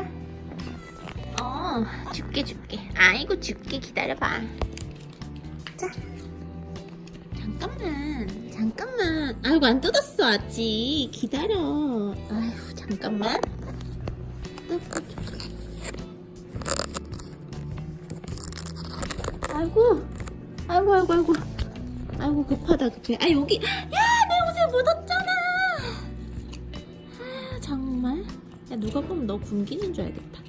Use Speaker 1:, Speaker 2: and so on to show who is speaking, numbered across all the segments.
Speaker 1: 와. 어, 줄게, 줄게. 아이고, 줄게. 기다려봐. 자. 잠깐만. 잠깐만. 아이고, 안 뜯었어, 아직. 기다려. 아이고, 잠깐만. 아이고. 아이고, 아이고, 아이고. 아이고, 급하다, 급해. 아, 여기. 야, 누가 보면 너 굶기는 줄 알겠다.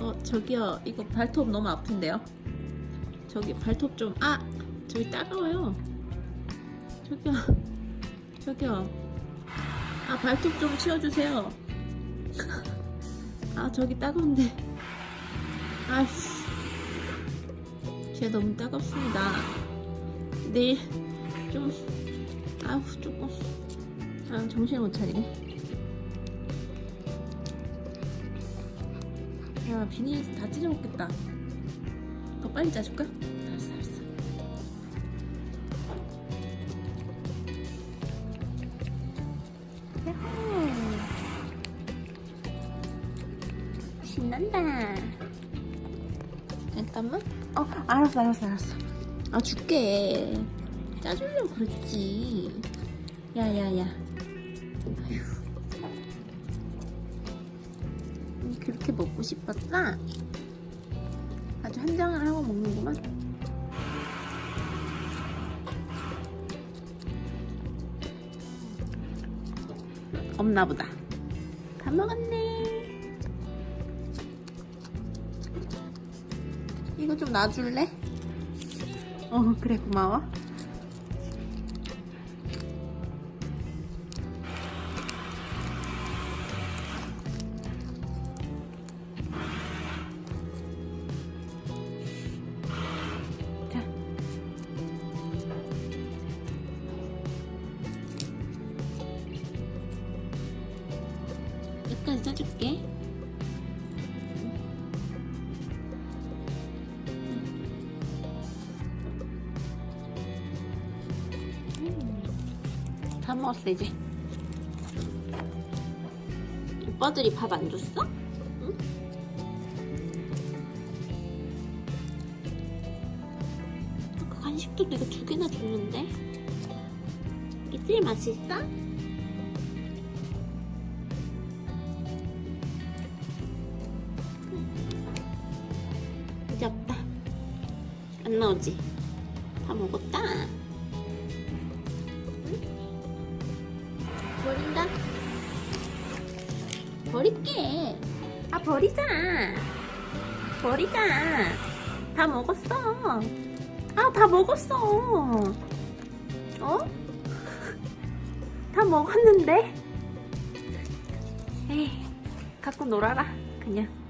Speaker 1: 어, 저기요. 이거 발톱 너무 아픈데요? 저기 발톱 좀, 아! 저기 따가워요. 저기요. 저기요. 아, 발톱 좀 치워주세요. 아, 저기 따가운데. 아이씨. 쟤 너무 따갑습니다. 내일 좀, 아우, 조금. 아, 정신을 못 차리네. 야, 비닐 다 찢어 먹겠다. 더 빨리 짜줄까? 알았어, 알았어. 야호. 신난다. 잠깐만. 어, 알았어, 알았어, 알았어. 아, 줄게. 짜주려고 그랬지. 야, 야, 야. 아휴. 그렇게 먹고 싶었어? 아주 한 장을 하고 먹는구만. 없나 보다. 다 먹었네. 이거 좀 놔줄래? 어, 그래, 고마워. 끝까지 짜줄게. 음. 다 먹었어 이제. 오빠들이 밥 안 줬어? 응? 아까 간식도 내가 두 개나 줬는데. 이게 제일 맛있어? 안 나오지? 다 먹었다. 응? 버린다. 버릴게. 아, 버리자. 버리자. 다 먹었어. 아, 다 먹었어. 어? 다 먹었는데? 에이, 갖고 놀아라. 그냥.